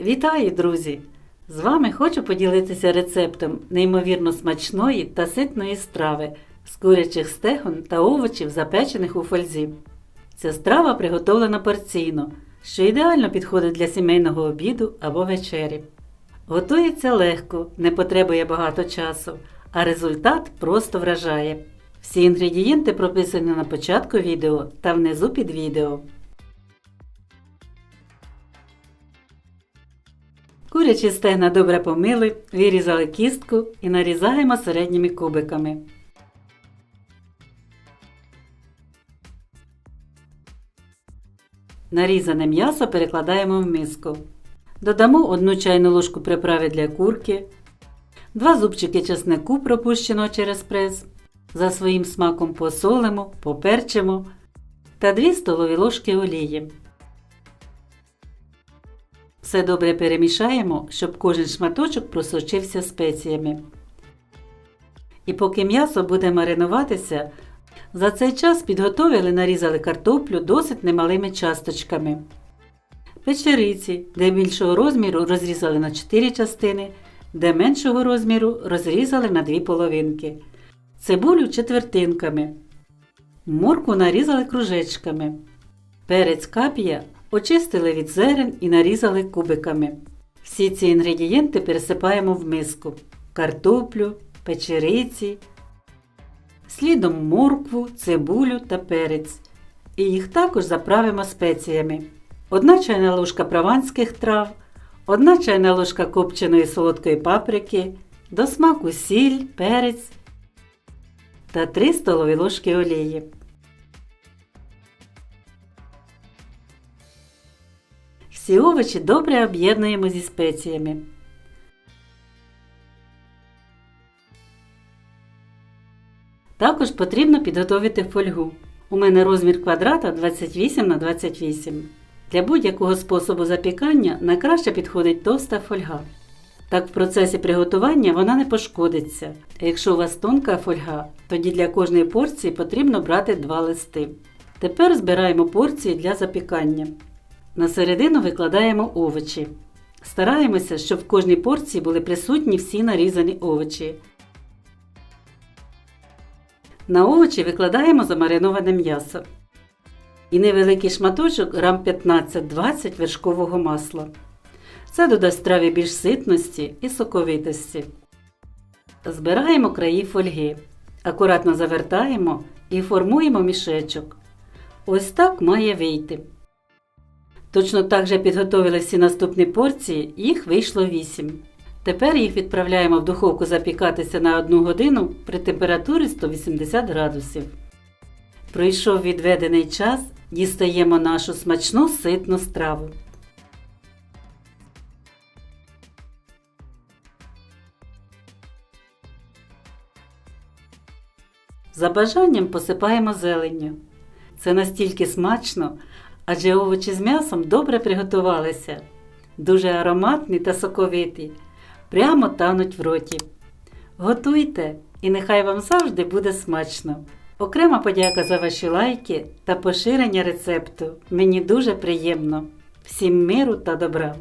Вітаю, друзі! З вами хочу поділитися рецептом неймовірно смачної та ситної страви з курячих стегон та овочів, запечених у фользі. Ця страва приготовлена порційно, що ідеально підходить для сімейного обіду або вечері. Готується легко, не потребує багато часу, а результат просто вражає. Всі інгредієнти прописані на початку відео та внизу під відео. Курячі стегна добре помили, вирізали кістку і нарізаємо середніми кубиками. Нарізане м'ясо перекладаємо в миску. Додамо 1 чайну ложку приправи для курки, 2 зубчики чеснику, пропущеного через прес. За своїм смаком посолимо, поперчимо та 2 столові ложки олії. Все добре перемішаємо, щоб кожен шматочок просочився спеціями. І поки м'ясо буде маринуватися, за цей час підготовили нарізали картоплю досить немалими часточками. Печериці, де більшого розміру розрізали на 4 частини, де меншого розміру розрізали на 2 половинки. Цибулю четвертинками. Морку нарізали кружечками. Перець кап'я очистили від зерен і нарізали кубиками. Всі ці інгредієнти пересипаємо в миску: картоплю, печериці, слідом моркву, цибулю та перець. І їх також заправимо спеціями. 1 чайна ложка прованських трав, 1 чайна ложка копченої солодкої паприки, до смаку сіль, перець та 3 столові ложки олії. Всі овочі добре об'єднуємо зі спеціями. Також потрібно підготовити фольгу. У мене розмір квадрата 28 на 28. Для будь-якого способу запікання найкраще підходить товста фольга. Так в процесі приготування вона не пошкодиться. Якщо у вас тонка фольга, тоді для кожної порції потрібно брати два листи. Тепер збираємо порції для запікання. На середину викладаємо овочі. Стараємося, щоб в кожній порції були присутні всі нарізані овочі. На овочі викладаємо замариноване м'ясо. І невеликий шматочок грам 15-20 вершкового масла. Це додасть страві більш ситності і соковитості. Збираємо краї фольги. Акуратно завертаємо і формуємо мішечок. Ось так має вийти. Точно так же підготовили всі наступні порції, їх вийшло 8. Тепер їх відправляємо в духовку запікатися на 1 годину при температурі 180 градусів. Пройшов відведений час, дістаємо нашу смачну ситну страву. За бажанням посипаємо зеленню. Це настільки смачно, адже овочі з м'ясом добре приготувалися. Дуже ароматні та соковиті, прямо тануть в роті. Готуйте і нехай вам завжди буде смачно. Окрема подяка за ваші лайки та поширення рецепту. Мені дуже приємно. Всім миру та добра!